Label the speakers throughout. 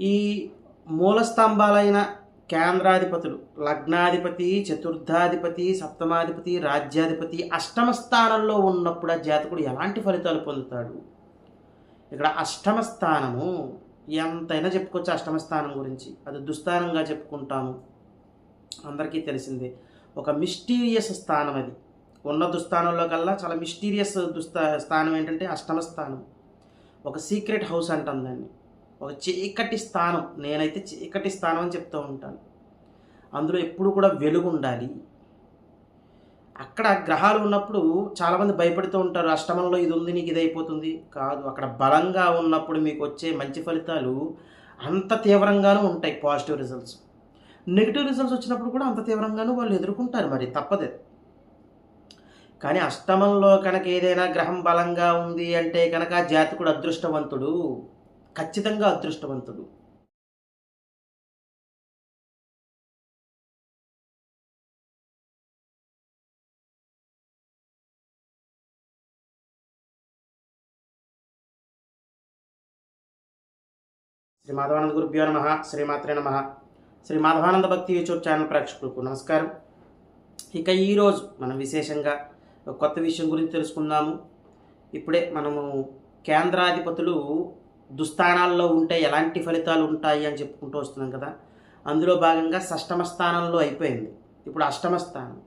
Speaker 1: ఈ మూలస్తంభాలైన కేంద్రాధిపతులు లగ్నాధిపతి చతుర్థాధిపతి సప్తమాధిపతి రాజ్యాధిపతి అష్టమ స్థానంలో ఉన్నప్పుడు ఆ జాతకుడు ఎలాంటి ఫలితాలు పొందుతాడు? ఇక్కడ అష్టమ స్థానము ఎంతైనా చెప్పుకోవచ్చు అష్టమ స్థానం గురించి. అది దుస్థానంగా చెప్పుకుంటాము. అందరికీ తెలిసిందే. ఒక మిస్టీరియస్ స్థానం అది. ఉన్న దుస్థానంలో కల్లా చాలా మిస్టీరియస్ దుస్థా స్థానం ఏంటంటే అష్టమ స్థానం. ఒక సీక్రెట్ హౌస్ అంటాం దాన్ని. ఒక చీకటి స్థానం నేనైతే చీకటి స్థానం అని చెప్తూ ఉంటాను. అందులో ఎప్పుడు కూడా వెలుగు ఉండాలి. అక్కడ గ్రహాలు ఉన్నప్పుడు చాలామంది భయపడుతూ ఉంటారు అష్టమంలో ఇది ఉంది నీకు ఇది అయిపోతుంది. కాదు అక్కడ బలంగా ఉన్నప్పుడు మీకు వచ్చే మంచి ఫలితాలు అంత తీవ్రంగానూ ఉంటాయి పాజిటివ్ రిజల్ట్స్. నెగిటివ్ రిజల్ట్స్ వచ్చినప్పుడు కూడా అంత తీవ్రంగానూ వాళ్ళు ఎదుర్కొంటారు మరి తప్పదే. కానీ అష్టమంలో కనుక ఏదైనా గ్రహం బలంగా ఉంది అంటే కనుక జాతికుడు జాతకుడు అదృష్టవంతుడు. ఖచ్చితంగా అదృష్టవంతుడు. శ్రీ మాధవానంద గురుభ్యో నమ. శ్రీమాత్రే నమ. శ్రీ మాధవానంద భక్తి యూట్యూబ్ ఛానల్ ప్రేక్షకులకు నమస్కారం. ఇక ఈరోజు మనం విశేషంగా కొత్త విషయం గురించి తెలుసుకుందాము. ఇప్పుడే మనము కేంద్రాధిపతులు దుస్థానాల్లో ఉంటే ఎలాంటి ఫలితాలు ఉంటాయి అని చెప్పుకుంటూ వస్తున్నాం కదా. అందులో భాగంగా షష్టమ స్థానంలో అయిపోయింది. ఇప్పుడు అష్టమ స్థానం.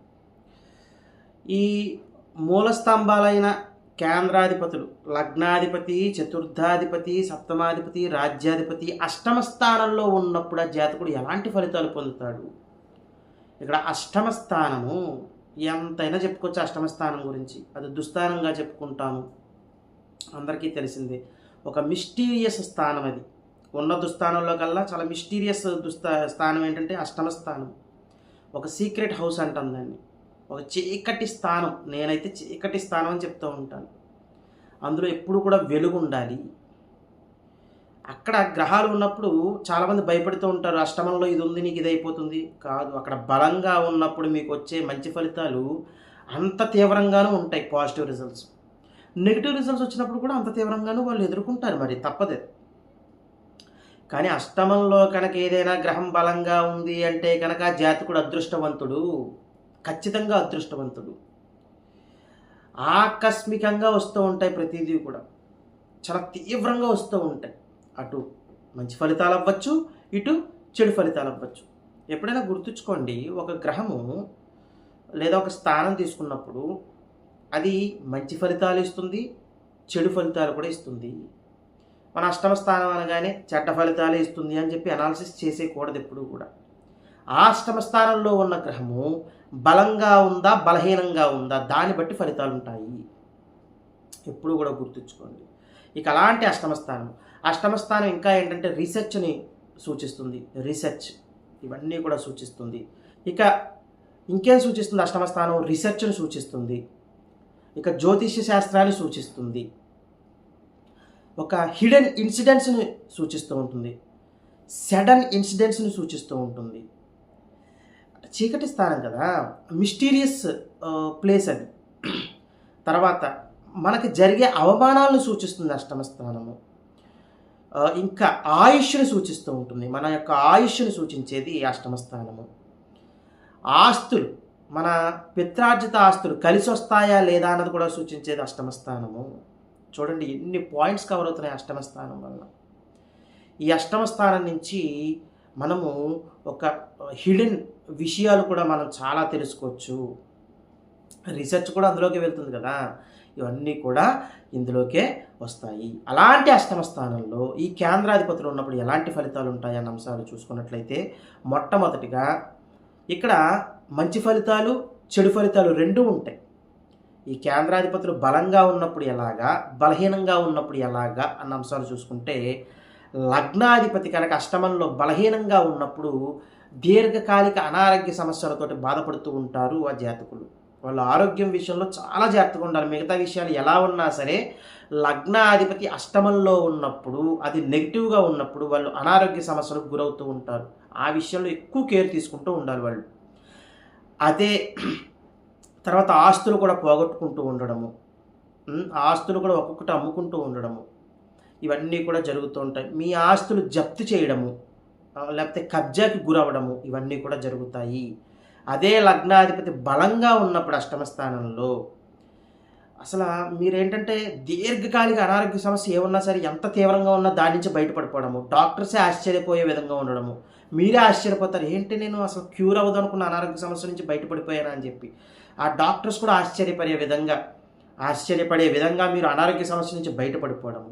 Speaker 1: ఈ మూల స్తంభాలైన కేంద్రాధిపతులు లగ్నాధిపతి చతుర్థాధిపతి సప్తమాధిపతి రాజ్యాధిపతి అష్టమ స్థానంలో ఉన్నప్పుడు ఆ జాతకుడు ఎలాంటి ఫలితాలు పొందుతాడు? ఇక్కడ అష్టమ స్థానము ఎంతైనా చెప్పుకోవచ్చు అష్టమ స్థానం గురించి. అది దుస్థానంగా చెప్పుకుంటాము. అందరికీ తెలిసిందే. ఒక మిస్టీరియస్ స్థానం అది. ఉన్న దుస్థానంలో కల్లా చాలా మిస్టీరియస్ దుస్థా స్థానం ఏంటంటే అష్టమ స్థానం. ఒక సీక్రెట్ హౌస్ అంటాం దాన్ని. ఒక చీకటి స్థానం. నేనైతే చీకటి స్థానం అని చెప్తూ ఉంటాను. అందులో ఎప్పుడు కూడా వెలుగు ఉండాలి. అక్కడ గ్రహాలు ఉన్నప్పుడు చాలామంది భయపడుతూ ఉంటారు. అష్టమంలో ఇది ఉంది నీకు ఇది అయిపోతుంది. కాదు అక్కడ బలంగా ఉన్నప్పుడు మీకు వచ్చే మంచి ఫలితాలు అంత తీవ్రంగానూ ఉంటాయి పాజిటివ్ రిజల్ట్స్. నెగిటివ్ రిజల్ట్స్ వచ్చినప్పుడు కూడా అంత తీవ్రంగానూ వాళ్ళు ఎదుర్కొంటారు మరి తప్పదే. కానీ అష్టమంలో కనుక ఏదైనా గ్రహం బలంగా ఉంది అంటే కనుక జాతకుడు అదృష్టవంతుడు ఖచ్చితంగా అదృష్టవంతుడు. ఆకస్మికంగా వస్తూ ఉంటాయి ప్రతిదీ కూడా. చాలా తీవ్రంగా వస్తూ ఉంటాయి. అటు మంచి ఫలితాలు అవ్వచ్చు ఇటు చెడు ఫలితాలు అవ్వచ్చు. ఎప్పుడైనా గుర్తుంచుకోండి ఒక గ్రహము లేదా ఒక స్థానం తీసుకున్నప్పుడు అది మంచి ఫలితాలు ఇస్తుంది చెడు ఫలితాలు కూడా ఇస్తుంది. మన అష్టమ స్థానం అనగానే చెడ్డ ఫలితాలే ఇస్తుంది అని చెప్పి అనాలిసిస్ చేసేయకూడదు ఎప్పుడు కూడా. ఆ అష్టమ స్థానంలో ఉన్న గ్రహము బలంగా ఉందా బలహీనంగా ఉందా? దాన్ని బట్టి ఫలితాలు ఉంటాయి. ఎప్పుడు కూడా గుర్తుంచుకోండి. ఇక అలాంటి అష్టమ స్థానం అష్టమ స్థానం ఇంకా ఏంటంటే రీసెర్చ్ని సూచిస్తుంది. రీసెర్చ్ ఇవన్నీ కూడా సూచిస్తుంది. ఇక ఇంకేం సూచిస్తుంది అష్టమ స్థానం? రీసెర్చ్ని సూచిస్తుంది. ఇక జ్యోతిష్య శాస్త్రాన్ని సూచిస్తుంది. ఒక హిడెన్ ఇన్సిడెంట్స్ని సూచిస్తూ ఉంటుంది. సడన్ ఇన్సిడెంట్స్ని సూచిస్తూ ఉంటుంది. చీకటి స్థానం కదా మిస్టీరియస్ ప్లేస్ అది. తర్వాత మనకి జరిగే అవమానాలను సూచిస్తుంది అష్టమ స్థానము. ఇంకా ఆయుష్ని సూచిస్తూ ఉంటుంది. మన యొక్క ఆయుష్ని సూచించేది ఈ అష్టమ స్థానము. ఆస్తులు. మన పిత్రార్జిత ఆస్తులు కలిసి వస్తాయా లేదా అన్నది కూడా సూచించేది అష్టమ స్థానము చూడండి ఎన్ని పాయింట్స్ కవర్ అవుతున్నాయి అష్టమ స్థానం వల్ల. ఈ అష్టమ స్థానం నుంచి మనము ఒక హిడెన్ విషయాలు కూడా మనం చాలా తెలుసుకోవచ్చు. రీసెర్చ్ కూడా అందులోకి వెళ్తుంది కదా. ఇవన్నీ కూడా ఇందులోకే వస్తాయి. అలాంటి అష్టమ స్థానంలో ఈ కేంద్రాధిపతులు ఉన్నప్పుడు ఎలాంటి ఫలితాలు ఉంటాయి అన్న అంశాలు చూసుకున్నట్లయితే మొట్టమొదటిగా ఇక్కడ మంచి ఫలితాలు చెడు ఫలితాలు రెండూ ఉంటాయి. ఈ కేంద్రాధిపతులు బలంగా ఉన్నప్పుడు ఎలాగా బలహీనంగా ఉన్నప్పుడు ఎలాగా అన్న అంశాలు చూసుకుంటే లగ్నాధిపతి కనుక అష్టమంలో బలహీనంగా ఉన్నప్పుడు దీర్ఘకాలిక అనారోగ్య సమస్యలతోటి బాధపడుతూ ఉంటారు ఆ జాతకులు. వాళ్ళ ఆరోగ్యం విషయంలో చాలా జాగ్రత్తగా ఉండాలి. మిగతా విషయాలు ఎలా ఉన్నా సరే లగ్నాధిపతి అష్టమంలో ఉన్నప్పుడు అది నెగిటివ్గా ఉన్నప్పుడు వాళ్ళు అనారోగ్య సమస్యలకు గురవుతూ ఉంటారు. ఆ విషయంలో ఎక్కువ కేర్ తీసుకుంటూ ఉండాలి వాళ్ళు. అదే తర్వాత ఆస్తులు కూడా పోగొట్టుకుంటూ ఉండడము. ఆస్తులు కూడా ఒక్కొక్కటి అమ్ముకుంటూ ఉండడము. ఇవన్నీ కూడా జరుగుతూ ఉంటాయి. మీ ఆస్తులు జప్తు చేయడము లేకపోతే కబ్జాకి గురవడము ఇవన్నీ కూడా జరుగుతాయి. అదే లగ్నాధిపతి బలంగా ఉన్నప్పుడు అష్టమ స్థానంలో అసలు మీరేంటంటే దీర్ఘకాలిక అనారోగ్య సమస్య ఏమున్నా సరే ఎంత తీవ్రంగా ఉన్నా దాని నుంచి బయటపడిపోవడము. డాక్టర్సే ఆశ్చర్యపోయే విధంగా ఉండడము. మీరే ఆశ్చర్యపోతారు. ఏంటి నేను అసలు క్యూర్ అవ్వదు అనుకున్న అనారోగ్య సమస్య నుంచి బయటపడిపోయాను అని చెప్పి. ఆ డాక్టర్స్ కూడా ఆశ్చర్యపడే విధంగా ఆశ్చర్యపడే విధంగా మీరు అనారోగ్య సమస్య నుంచి బయటపడిపోవడము.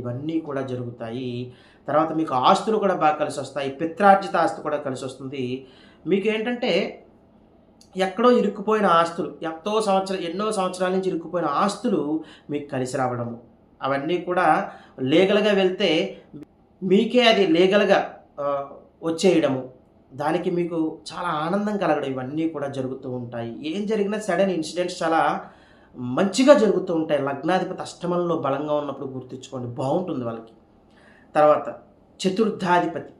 Speaker 1: ఇవన్నీ కూడా జరుగుతాయి. తర్వాత మీకు ఆస్తులు కూడా బాగా కలిసి వస్తాయి పిత్రార్జిత ఆస్తి కూడా కలిసి వస్తుంది మీకు ఏంటంటే ఎక్కడో ఇరుక్కుపోయిన ఆస్తులు ఎంతో సంవత్సరం ఎన్నో సంవత్సరాల నుంచి ఇరుక్కుపోయిన ఆస్తులు మీకు కలిసి రావడము. అవన్నీ కూడా లీగల్గా వెళ్తే మీకే అది లీగల్గా వచ్చేయడము. దానికి మీకు చాలా ఆనందం కలగడం ఇవన్నీ కూడా జరుగుతూ ఉంటాయి. ఏం జరిగినా సడన్ ఇన్సిడెంట్స్ చాలా మంచిగా జరుగుతూ ఉంటాయి. లగ్నాధిపతి అష్టమంలో బలంగా ఉన్నప్పుడు గుర్తించుకోండి. బాగుంటుంది వాళ్ళకి. తర్వాత చతుర్థాధిపతి.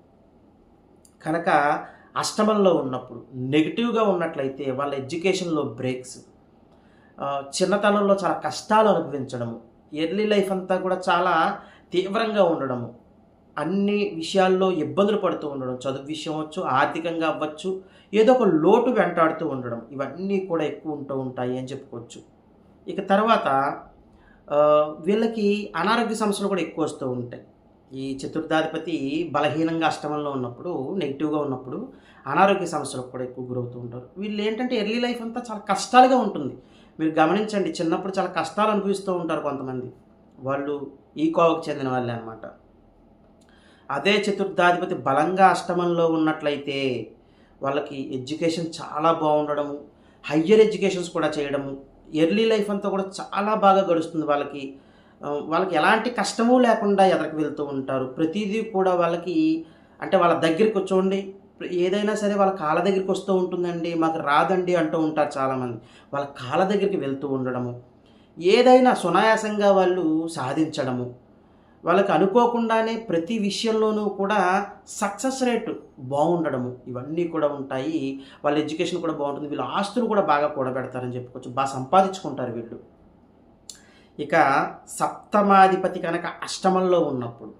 Speaker 1: కనుక అష్టమంలో ఉన్నప్పుడు నెగిటివ్గా ఉన్నట్లయితే వాళ్ళ ఎడ్యుకేషన్లో బ్రేక్స్. చిన్నతనంలో చాలా కష్టాలు అనుభవించడము ఎర్లీ లైఫ్ అంతా కూడా చాలా తీవ్రంగా ఉండడము అన్ని విషయాల్లో ఇబ్బందులు పడుతూ ఉండడం చదువు విషయం అవ్వచ్చు ఆర్థికంగా అవ్వచ్చు ఏదో ఒక లోటు వెంటాడుతూ ఉండడం ఇవన్నీ కూడా ఎక్కువ ఉంటూ ఉంటాయి అని చెప్పుకోవచ్చు. ఇక తర్వాత వీళ్ళకి అనారోగ్య సమస్యలు కూడా ఎక్కువ వస్తూ ఉంటాయి. ఈ చతుర్థాధిపతి బలహీనంగా అష్టమంలో ఉన్నప్పుడు నెగిటివ్గా ఉన్నప్పుడు అనారోగ్య సమస్యలకు కూడా ఎక్కువ గురవుతూ ఉంటారు. వీళ్ళు ఏంటంటే ఎర్లీ లైఫ్ అంతా చాలా కష్టాలుగా ఉంటుంది. మీరు గమనించండి చిన్నప్పుడు చాలా కష్టాలు అనుభవిస్తూ ఉంటారు కొంతమంది. వాళ్ళు ఈ కోవకు చెందిన వాళ్ళే అనమాట అదే చతుర్థాధిపతి బలంగా అష్టమంలో ఉన్నట్లయితే వాళ్ళకి ఎడ్యుకేషన్ చాలా బాగుండడము హయ్యర్ ఎడ్యుకేషన్స్ కూడా చేయడము ఎర్లీ లైఫ్ అంతా కూడా చాలా బాగా గడుస్తుంది వాళ్ళకి. వాళ్ళకి ఎలాంటి కష్టము లేకుండా ఎదరికి వెళ్తూ ఉంటారు. ప్రతిదీ కూడా వాళ్ళకి అంటే వాళ్ళ దగ్గరికి వచ్చోండి ఏదైనా సరే వాళ్ళ కాళ్ళ దగ్గరికి వస్తూ ఉంటుందండి మాకు రాదండి అంటూ ఉంటారు చాలామంది. వాళ్ళ కాళ్ళ దగ్గరికి వెళ్తూ ఉండడము ఏదైనా సునాయాసంగా వాళ్ళు సాధించడము వాళ్ళకి అనుకోకుండానే ప్రతి విషయంలోనూ కూడా సక్సెస్ రేట్ బాగుండడము ఇవన్నీ కూడా ఉంటాయి. వాళ్ళ ఎడ్యుకేషన్ కూడా బాగుంటుంది. వీళ్ళ ఆస్తులు కూడా బాగా కూడబెడతారని చెప్పుకోవచ్చు. బాగా సంపాదించుకుంటారు వీళ్ళు. ఇక సప్తమాధిపతి కనుక అష్టమంలో ఉన్నప్పుడు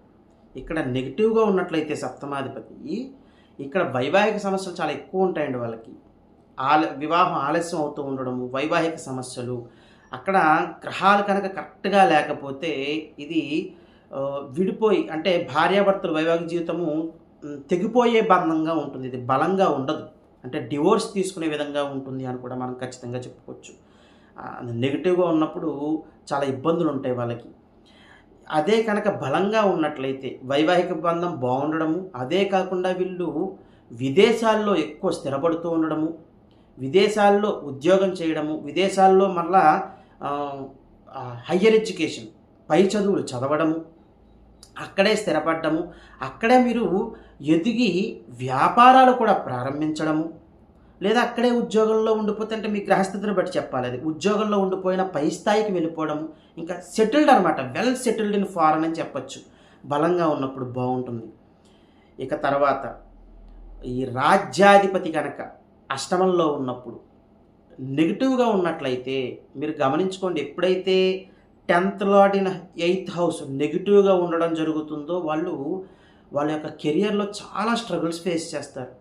Speaker 1: ఇక్కడ నెగిటివ్గా ఉన్నట్లయితే సప్తమాధిపతి ఇక్కడ వైవాహిక సమస్యలు చాలా ఎక్కువ ఉంటాయండి వాళ్ళకి. ఆల వివాహం ఆలస్యం అవుతూ ఉండడము వైవాహిక సమస్యలు అక్కడ గ్రహాలు కనుక కరెక్ట్గా లేకపోతే ఇది విడిపోయి అంటే భార్యాభర్తల వైవాహిక జీవితము తెగిపోయే బంధంగా ఉంటుంది. ఇది బలంగా ఉండదు. అంటే డివోర్స్ తీసుకునే విధంగా ఉంటుంది అని కూడా మనం ఖచ్చితంగా చెప్పుకోవచ్చు. నెగిటివ్గా ఉన్నప్పుడు చాలా ఇబ్బందులు ఉంటాయి వాళ్ళకి. అదే కనుక బలంగా ఉన్నట్లయితే వైవాహిక బంధం బాగుండడము అదే కాకుండా వీళ్ళు విదేశాల్లో ఎక్కువ స్థిరపడుతూ ఉండడము విదేశాల్లో ఉద్యోగం చేయడము విదేశాల్లో మళ్ళా హయ్యర్ ఎడ్యుకేషన్ పై చదువులు చదవడము అక్కడే స్థిరపడ్డము అక్కడే మీరు ఎదిగి వ్యాపారాలు కూడా ప్రారంభించడము లేదా అక్కడే ఉద్యోగంలో ఉండిపోతే అంటే మీ గ్రహస్థితిని బట్టి చెప్పాలి అది. ఉద్యోగంలో ఉండిపోయిన పై స్థాయికి వెళ్ళిపోవడం ఇంకా సెటిల్డ్ అనమాట వెల్ సెటిల్డ్ ఇన్ ఫారెన్ అని చెప్పొచ్చు. బలంగా ఉన్నప్పుడు బాగుంటుంది. ఇక తర్వాత ఈ రాజ్యాధిపతి కనుక అష్టమంలో ఉన్నప్పుడు నెగిటివ్గా ఉన్నట్లయితే మీరు గమనించుకోండి ఎప్పుడైతే tenth lord in eighth house నెగిటివ్గా ఉండడం జరుగుతుందో వాళ్ళు వాళ్ళ యొక్క కెరియర్లో చాలా స్ట్రగుల్స్ ఫేస్ చేస్తారు.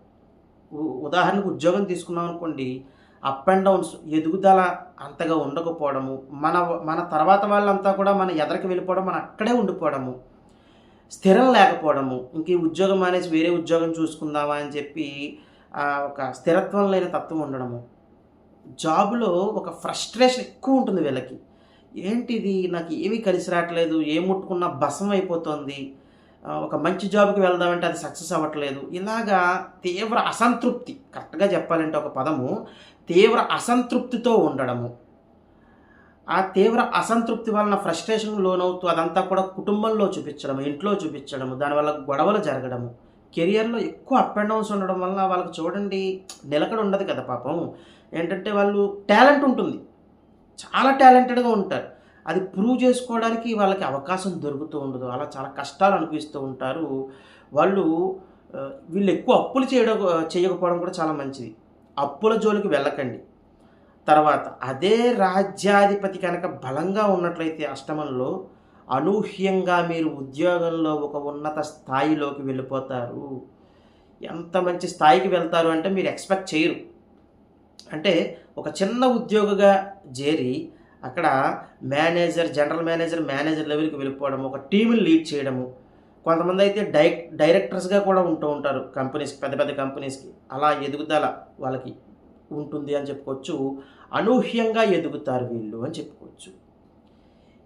Speaker 1: ఉదాహరణకు ఉద్యోగం తీసుకున్నాం అనుకోండి అప్ అండ్ డౌన్స్ ఎదుగుదల అంతగా ఉండకపోవడము మన మన తర్వాత వాళ్ళంతా కూడా మన ఎదరికి వెళ్ళిపోవడం మన అక్కడే ఉండిపోవడము స్థిరం లేకపోవడము ఇంక ఈ ఉద్యోగం అనేసి వేరే ఉద్యోగం చూసుకుందామా అని చెప్పి ఒక స్థిరత్వం లేని తత్వం ఉండడము. జాబ్లో ఒక ఫ్రస్ట్రేషన్ ఎక్కువ ఉంటుంది వీళ్ళకి. ఏంటిది? నాకు ఏమీ కలిసి రావట్లేదు ఏం ముట్టుకున్నా భసం అయిపోతుంది ఒక మంచి జాబ్కి వెళ్దామంటే అది సక్సెస్ అవ్వట్లేదు. ఇలాగా తీవ్ర అసంతృప్తి కరెక్ట్గా చెప్పాలంటే ఒక పదము తీవ్ర అసంతృప్తితో ఉండడము. ఆ తీవ్ర అసంతృప్తి వలన ఫ్రస్ట్రేషన్ లోనవుతూ అదంతా కూడా కుటుంబంలో చూపించడం ఇంట్లో చూపించడము దానివల్ల గొడవలు జరగడము. కెరియర్లో ఎక్కువ అప్ అండ్ డౌన్స్ ఉండడం వల్ల వాళ్ళకి చూడండి నిలకడ ఉండదు కదా పాపం. ఏంటంటే వాళ్ళు టాలెంట్ ఉంటుంది. చాలా టాలెంటెడ్గా ఉంటారు. అది ప్రూవ్ చేసుకోవడానికి వాళ్ళకి అవకాశం దొరుకుతూ ఉండదు. అలా చాలా కష్టాలు అనిపిస్తూ ఉంటారు. వాళ్ళు వీళ్ళు ఎక్కువ అప్పులు చేయడం చేయకపోవడం కూడా చాలా మంచిది. అప్పుల జోలికి వెళ్ళకండి. తర్వాత అదే రాజ్యాధిపతి కనుక బలంగా ఉన్నట్లయితే అష్టమంలో అనూహ్యంగా మీరు ఉద్యోగంలో ఒక ఉన్నత స్థాయిలోకి వెళ్ళిపోతారు. ఎంత మంచి స్థాయికి వెళ్తారు అంటే మీరు ఎక్స్పెక్ట్ చేయరు. అంటే ఒక చిన్న ఉద్యోగిగా చేరి అక్కడ మేనేజర్ జనరల్ మేనేజర్ మేనేజర్ లెవెల్కి వెళ్ళిపోవడం ఒక టీంని లీడ్ చేయడము. కొంతమంది అయితే డై డైరెక్టర్స్గా కూడా ఉంటూ ఉంటారు కంపెనీస్కి పెద్ద పెద్ద కంపెనీస్కి. అలా ఎదుగుదల వాళ్ళకి ఉంటుంది అని చెప్పుకోవచ్చు. అనూహ్యంగా ఎదుగుతారు వీళ్ళు అని చెప్పుకోవచ్చు.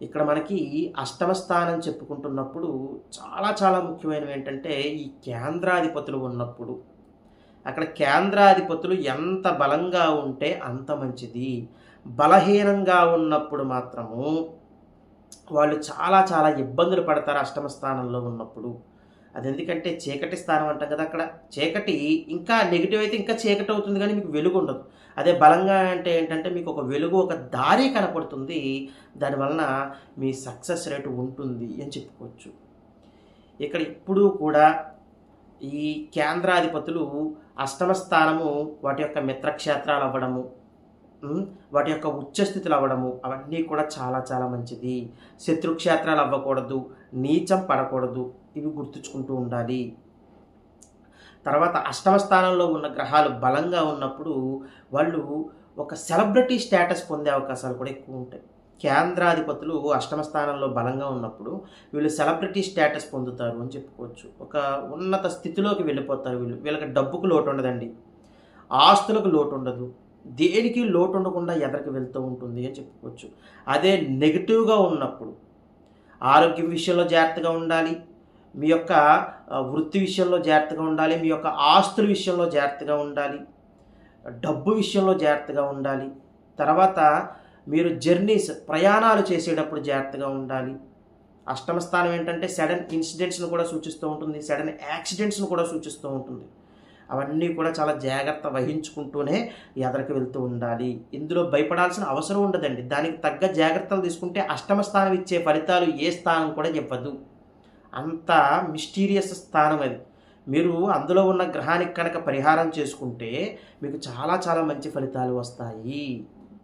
Speaker 1: ఇక్కడ మనకి అష్టమ స్థానం చెప్పుకుంటున్నప్పుడు చాలా చాలా ముఖ్యమైనవి ఏంటంటే ఈ కేంద్రాధిపతులు ఉన్నప్పుడు. అక్కడ కేంద్రాధిపతులు ఎంత బలంగా ఉంటే అంత మంచిది. బలహీనంగా ఉన్నప్పుడు మాత్రము వాళ్ళు చాలా చాలా ఇబ్బందులు పడతారు అష్టమ స్థానంలో ఉన్నప్పుడు. అది ఎందుకంటే చీకటి స్థానం అంటాం కదా అక్కడ. చీకటి ఇంకా నెగిటివ్ అయితే ఇంకా చీకటి అవుతుంది కానీ మీకు వెలుగు ఉండదు. అదే బలంగా అంటే ఏంటంటే మీకు ఒక వెలుగు ఒక దారి కనపడుతుంది. దానివలన మీ సక్సెస్ రేటు ఉంటుంది అని చెప్పుకోవచ్చు. ఇక్కడ ఇప్పుడు కూడా ఈ కేంద్రాధిపతులు అష్టమ స్థానము వాటి యొక్క మిత్రక్షేత్రాలు అవ్వడము వాటి యొక్క ఉచ్చస్థితులు అవ్వడము అవన్నీ కూడా చాలా చాలా మంచిది. శత్రుక్షేత్రాలు అవ్వకూడదు నీచం పడకూడదు ఇవి గుర్తుంచుకుంటూ ఉండాలి. తర్వాత అష్టమ స్థానంలో ఉన్న గ్రహాలు బలంగా ఉన్నప్పుడు వాళ్ళు ఒక సెలబ్రిటీ స్టేటస్ పొందే అవకాశాలు కూడా ఎక్కువ ఉంటాయి. కేంద్రాధిపతులు అష్టమ స్థానంలో బలంగా ఉన్నప్పుడు వీళ్ళు సెలబ్రిటీ స్టేటస్ పొందుతారు అని చెప్పుకోవచ్చు. ఒక ఉన్నత స్థితిలోకి వెళ్ళిపోతారు వీళ్ళు. వీళ్ళకి డబ్బుకు లోటు ఉండదండి. ఆస్తులకు లోటు ఉండదు. దేనికి లోటు ఉండకుండా ఎదరికి వెళ్తూ ఉంటుంది అని చెప్పుకోవచ్చు. అదే నెగిటివ్గా ఉన్నప్పుడు ఆరోగ్యం విషయంలో జాగ్రత్తగా ఉండాలి మీ యొక్క వృత్తి విషయంలో జాగ్రత్తగా ఉండాలి మీ యొక్క ఆస్తుల విషయంలో జాగ్రత్తగా ఉండాలి డబ్బు విషయంలో జాగ్రత్తగా ఉండాలి తర్వాత మీరు జర్నీస్ ప్రయాణాలు చేసేటప్పుడు జాగ్రత్తగా ఉండాలి. అష్టమ స్థానం ఏంటంటే సడన్ ఇన్సిడెంట్స్ను కూడా సూచిస్తూ ఉంటుంది సడన్ యాక్సిడెంట్స్ను కూడా సూచిస్తూ ఉంటుంది. అవన్నీ కూడా చాలా జాగ్రత్త వహించుకుంటూనే ఎదరికి వెళ్తూ ఉండాలి. ఇందులో భయపడాల్సిన అవసరం ఉండదండి. దానికి తగ్గ జాగ్రత్తలు తీసుకుంటే అష్టమ స్థానం ఇచ్చే ఫలితాలు ఏ స్థానం కూడా ఇవ్వదు. అంత మిస్టీరియస్ స్థానం అది. మీరు అందులో ఉన్న గ్రహానికి కనుక పరిహారం చేసుకుంటే మీకు చాలా చాలా మంచి ఫలితాలు వస్తాయి.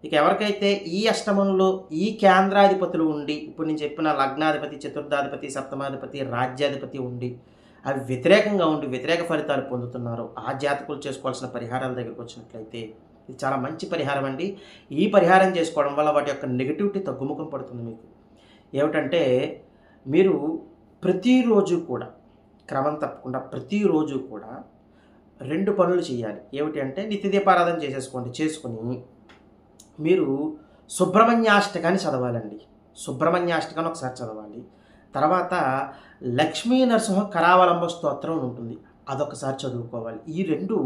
Speaker 1: ఇక ఎవరికైతే ఈ అష్టమంలో ఈ కేంద్రాధిపతులు ఉండి ఇప్పుడు నేను చెప్పిన లగ్నాధిపతి చతుర్థాధిపతి సప్తమాధిపతి రాజ్యాధిపతి ఉండి అవి వ్యతిరేకంగా ఉండి వ్యతిరేక ఫలితాలు పొందుతున్నారు. ఆ జాతకులు చేసుకోవాల్సిన పరిహారాల దగ్గరికి వచ్చినట్లయితే ఇది చాలా మంచి పరిహారం అండి. ఈ పరిహారం చేసుకోవడం వల్ల వాటి యొక్క నెగిటివిటీ తగ్గుముఖం పడుతుంది మీకు. ఏమిటంటే మీరు ప్రతిరోజు కూడా క్రమం తప్పకుండా ప్రతిరోజు కూడా రెండు పనులు చేయాలి. ఏమిటి అంటే నిత్యదీపారాధన చేసేసుకోండి చేసుకుని మీరు సుబ్రహ్మణ్యాష్టకాన్ని చదవాలండి. సుబ్రహ్మణ్యాష్టకాన్ని ఒకసారి చదవాలి. తర్వాత లక్ష్మీ నరసింహ కరావలంబ స్తోత్రం ఉంటుంది. అదొకసారి చదువుకోవాలి. ఈ రెండు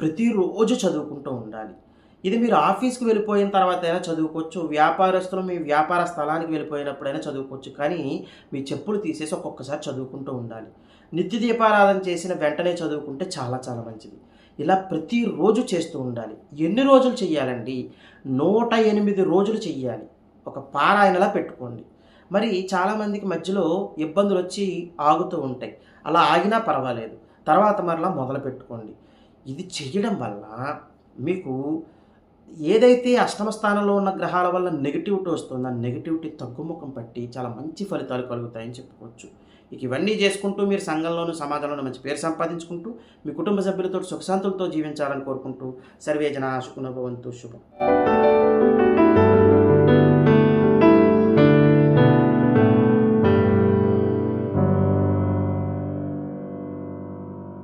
Speaker 1: ప్రతిరోజు చదువుకుంటూ ఉండాలి. ఇది మీరు ఆఫీస్కి వెళ్ళిపోయిన తర్వాత అయినా చదువుకోవచ్చు. వ్యాపారస్తులు మీ వ్యాపార స్థలానికి వెళ్ళిపోయినప్పుడైనా చదువుకోవచ్చు. కానీ మీ చెప్పులు తీసేసి ఒక్కొక్కసారి చదువుకుంటూ ఉండాలి. నిత్య దీపారాధన చేసిన వెంటనే చదువుకుంటే చాలా చాలా మంచిది. ఇలా ప్రతిరోజు చేస్తూ ఉండాలి. ఎన్ని రోజులు చేయాలండి నూట ఎనిమిది రోజులు చెయ్యాలి. ఒక పారాయణలా పెట్టుకోండి. మరి చాలామందికి మధ్యలో ఇబ్బందులు వచ్చి ఆగుతూ ఉంటాయి. అలా ఆగినా పర్వాలేదు. తర్వాత మరలా మొదలు పెట్టుకోండి ఇది చేయడం వల్ల మీకు ఏదైతే అష్టమ స్థానంలో ఉన్న గ్రహాల వల్ల నెగిటివిటీ వస్తుందో ఆ నెగిటివిటీ తగ్గుముఖం పట్టి చాలా మంచి ఫలితాలు కలుగుతాయని చెప్పుకోవచ్చు. ఇక ఇవన్నీ చేసుకుంటూ మీరు సంఘంలోనూ సమాజంలోనూ మంచి పేరు సంపాదించుకుంటూ మీ కుటుంబ సభ్యులతో సుఖశాంతులతో జీవించాలని కోరుకుంటూ సర్వేజన జన శుభం.